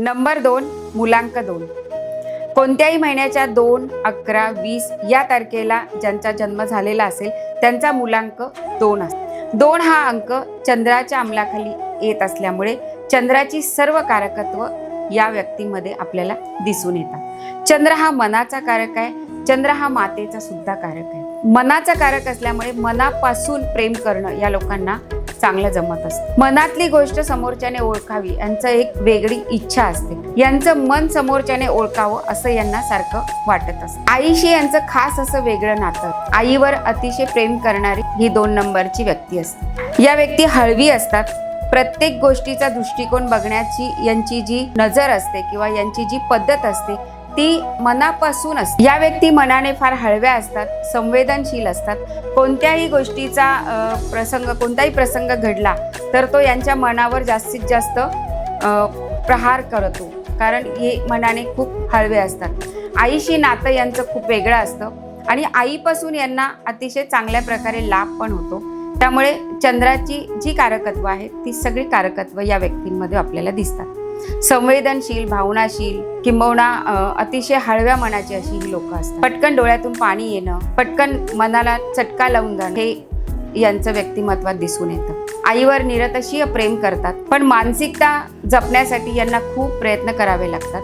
Number दोन मुलांक दोन. कोणत्याही महिन्याच्या दोन अकरा वीस या तारखेला ज्यांचा जन्म झालेला असेल त्यांचा मुलांक दोन असतो. दोन हा अंक चंद्राच्या अंमलाखाली येत असल्यामुळे चंद्राची सर्व कारकत्व या व्यक्तीमध्ये आपल्याला दिसून येतात. चंद्र हा मनाचा कारक आहे चंद्र हा मातेचा सुद्धा कारक आहे. मनाचा कारक असल्यामुळे मनापासून प्रेम करणं या लोकांना चांगलं जमत असतं. मनातली गोष्ट समोरच्याने ओळखावी यांचं एक वेगळी इच्छा असते. यांचं मन समोरच्याने ओळखावं असं यांना सारखं वाटत असतं. आईशी यांचं खास असं वेगळं नातं. आईवर अतिशय प्रेम करणारी ही दोन नंबरची व्यक्ती असते. या व्यक्ती हळवी असतात. प्रत्येक गोष्टीचा दृष्टिकोन बघण्याची यांची जी नजर असते किंवा यांची जी पद्धत असते ती मनापासून या व्यक्ती मनाने फार हळव्या असतात संवेदनशील असतात. कोणत्याही गोष्टीचा प्रसंग कोणताही प्रसंग घडला तर तो यांच्या मनावर जास्तीत जास्त प्रहार करतो. कारण हे मनाने खूप हळवे असतात. आईशी नातं यांचं खूप वेगळं असतं. आणि आईपासून यांना अतिशय चांगल्या प्रकारे लाभ पण होतो. त्यामुळे चंद्राची जी कारकत्व आहेत ती सगळी कारकत्व या व्यक्तींमध्ये आपल्याला दिसतात. संवेदनशील भावनाशील किंबहुना अतिशय हळव्या मनाची अशी ही लोक असतात. पटकन डोळ्यातून पाणी येणं पटकन मनाला चटका लावून जाणं हे यांचं व्यक्तिमत्वात दिसून येतं. आईवर निरतशीय प्रेम करतात पण मानसिकता जपण्यासाठी यांना खूप प्रयत्न करावे लागतात.